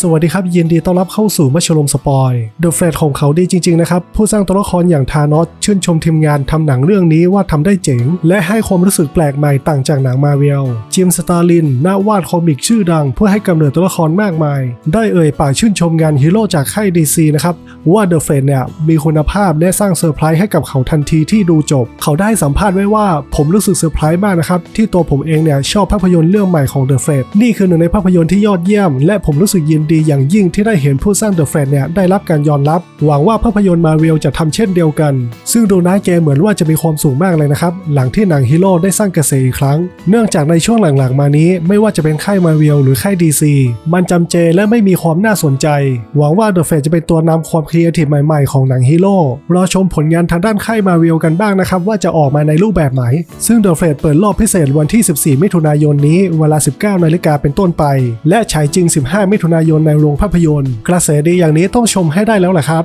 สวัสดีครับ ยินดีต้อนรับเข้าสู่มัชลมสปอยเดอะเฟรดของเขาดีจริง ๆ นะครับ ผู้สร้างตัวละครอย่างธานอสชื่นชมทีมงานทำหนังเรื่องนี้ว่าทำได้เจ๋ง และให้ความรู้สึกแปลกใหม่ต่างจากหนังมาเวลจิมสตาลินนักวาดคอมิกชื่อดัง เพื่อให้กำเนิดตัวละครมากมาย ได้เอ่ยปากชื่นชมงานฮีโร่จากค่ายดีซีนะครับว่าเดอะเฟรดเนี่ยมีคุณภาพและสร้างเซอร์ไพรส์ให้กับเขาทันทีที่ดูจบ เขาได้สัมภาษณ์ไว้ว่าผมรู้สึกเซอร์ไพรส์มากนะครับที่ตัวผมเองเนี่ยชอบภาพยนตร์เรื่องใหม่ของเดอะเฟรดนี่คือหนึ่งในภาพยนตร์ที่ยอดเยี่ยม และผมรู้สึกยินดีอย่างยิ่งที่ได้เห็นผู้สร้างเดอะเฟรดเนี่ยได้รับการยอมรับ หวังว่าภาพยนตร์มาเวลจะทำเช่นเดียวกัน ซึ่งโดนัลด์แกเหมือนว่าจะมีความสูงมากเลยนะครับ หลังที่หนังฮีโร่ได้สร้างกระแสอีกครั้ง เนื่องจากในช่วงหลังๆมานี้ ไม่ว่าจะเป็นค่ายมาเวลหรือค่ายดีซีมันจำเจและไม่มีความน่าสนใจ หวังว่าเดอะเฟรดจะเป็นตัวนำความครีเอทีฟใหม่ๆของหนังฮีโร่รอชมผลงานทางด้านค่ายมาเวลกันบ้างนะครับว่าจะออกมาในรูปแบบไหน ซึ่งเดอะเฟรดเปิดรอบพิเศษวันที่ 14 มิถุนายนนี้เวลา 19นาฬิกาเป็นต้นไป และฉายจริง 15 มิถุนายนในโรงภาพยนตร์ กระแสดีอย่างนี้ต้องชมให้ได้แล้วแหละครับ